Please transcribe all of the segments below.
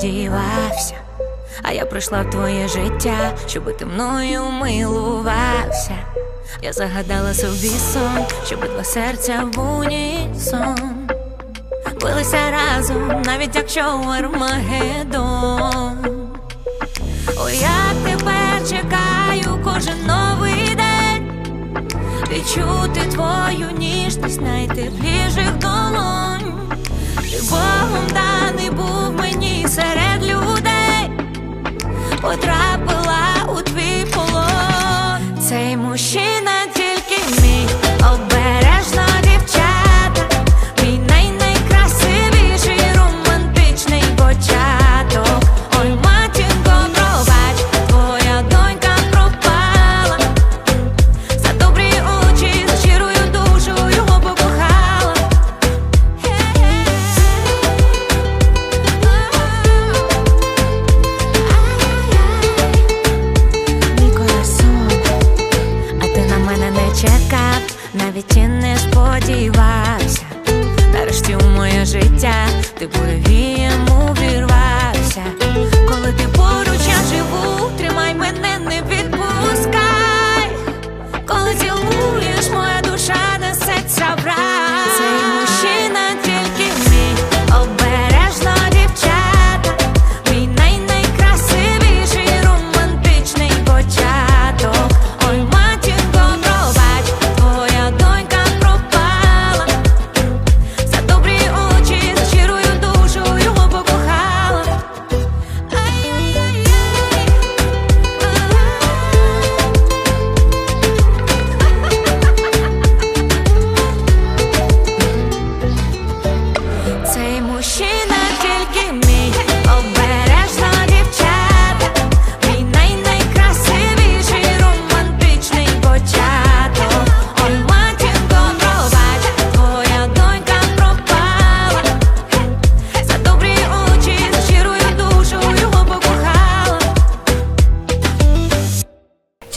Сподівався. А я прийшла в твоє життя, щоб ти мною милувався. Я загадала собі сон, щоб два серця в унісон билися разом, навіть якщо Армагеддон. Ой, як тепер чекаю кожен новий день відчути твою ніжність найтепліших долонь. Ти Богом мені серед людей, потрапила у твій полон. Цей мужчина сподівався. Нарешті у моє життя ти буревієм увірвався.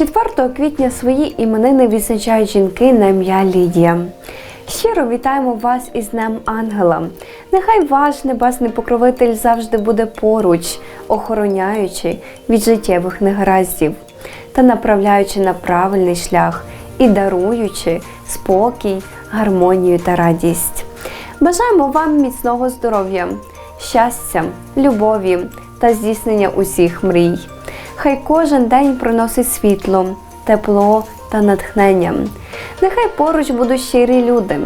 4 квітня свої іменини відзначають жінки на ім'я Лідія. Щиро вітаємо вас із Днем Ангела. Нехай ваш небесний покровитель завжди буде поруч, охороняючи від життєвих негараздів та направляючи на правильний шлях і даруючи спокій, гармонію та радість. Бажаємо вам міцного здоров'я, щастя, любові та здійснення усіх мрій. Хай кожен день приносить світло, тепло та натхнення. Нехай поруч будуть щирі люди,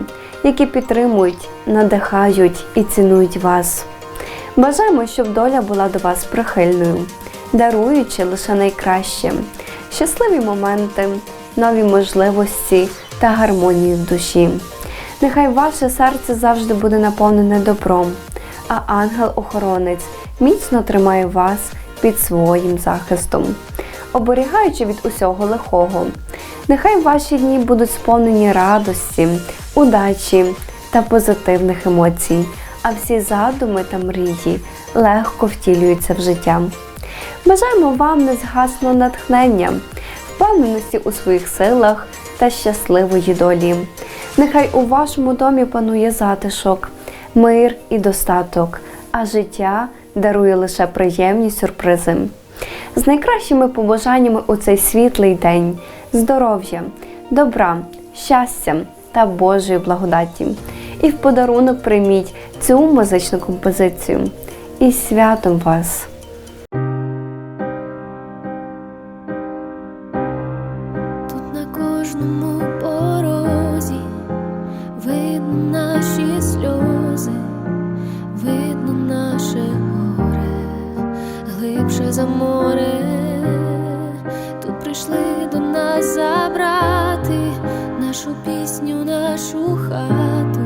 які підтримують, надихають і цінують вас. Бажаємо, щоб доля була до вас прихильною, даруючи лише найкраще, щасливі моменти, нові можливості та гармонію в душі. Нехай ваше серце завжди буде наповнене добром, а ангел-охоронець міцно тримає вас під своїм захистом, оберігаючи від усього лихого. Нехай ваші дні будуть сповнені радості, удачі та позитивних емоцій, а всі задуми та мрії легко втілюються в життя. Бажаємо вам незгасного натхнення, впевненості у своїх силах та щасливої долі. Нехай у вашому домі панує затишок, мир і достаток, а життя дарує лише приємні сюрпризи. З найкращими побажаннями у цей світлий день здоров'я, добра, щастя та Божої благодаті. І в подарунок прийміть цю музичну композицію. І святом вас! Хату,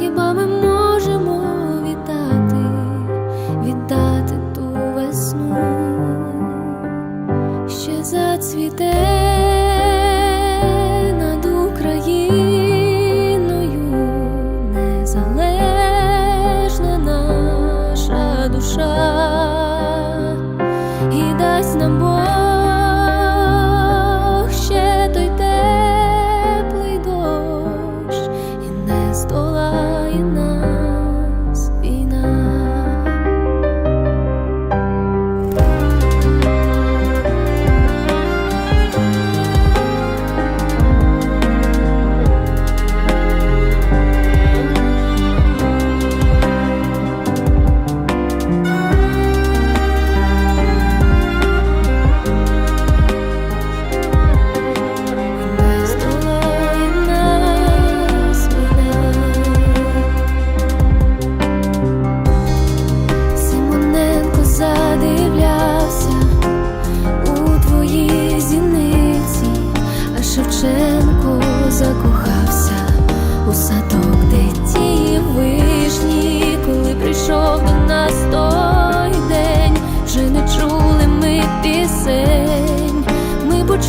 хіба ми можемо вітати, віддати ту весну, ще зацвіте над Україною незалежна наша душа. І дасть нам Бог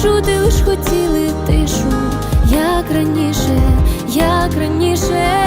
Ми почути лиш хотіли тишу, як раніше, як раніше,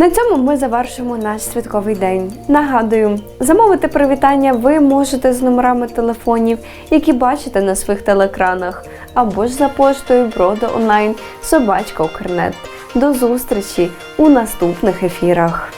На цьому ми завершимо наш святковий день. Нагадую, замовити привітання ви можете з номерами телефонів, які бачите на своїх телеекранах, або ж за поштою брода онлайн собачка Укрнет. До зустрічі у наступних ефірах.